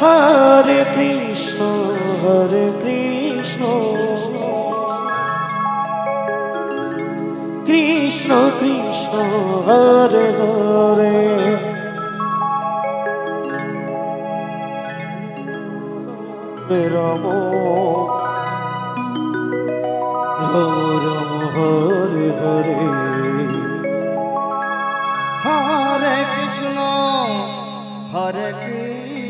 Hare Krishna Hare Krishna. Krishna Krishna, Hare Hare. ROM ROM, Hare Hare. Hare Krishna Hare Krishna.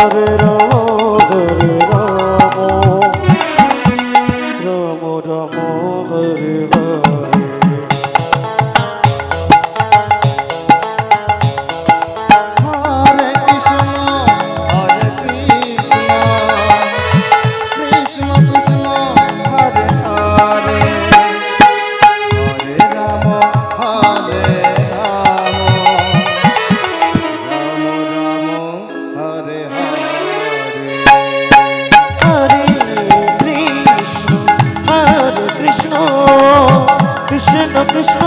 love it. Krishna Krishna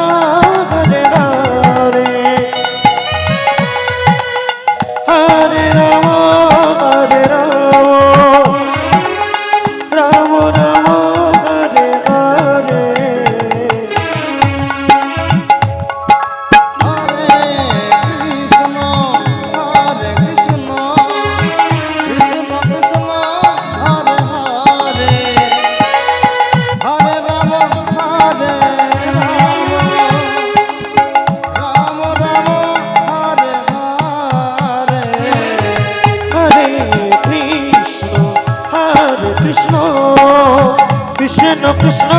Krishna Krishna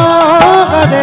Hare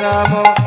Ram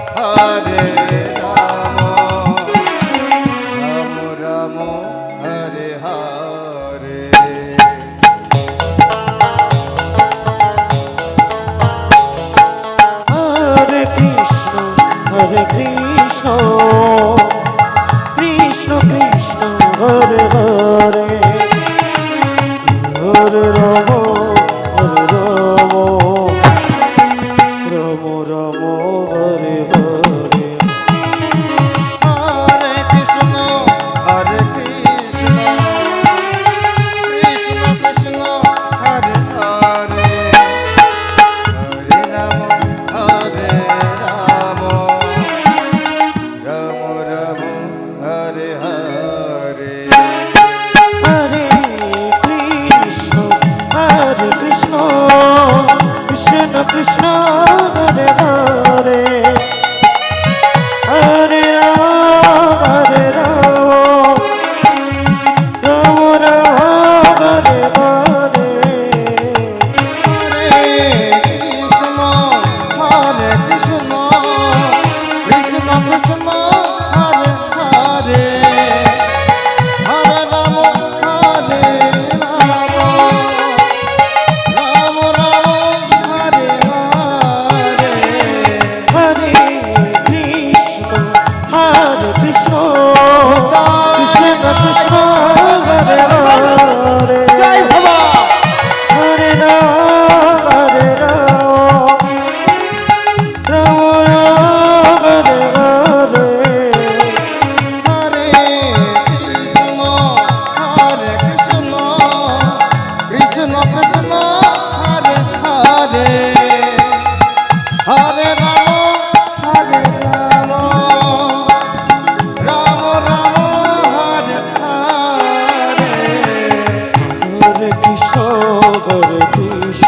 তরতি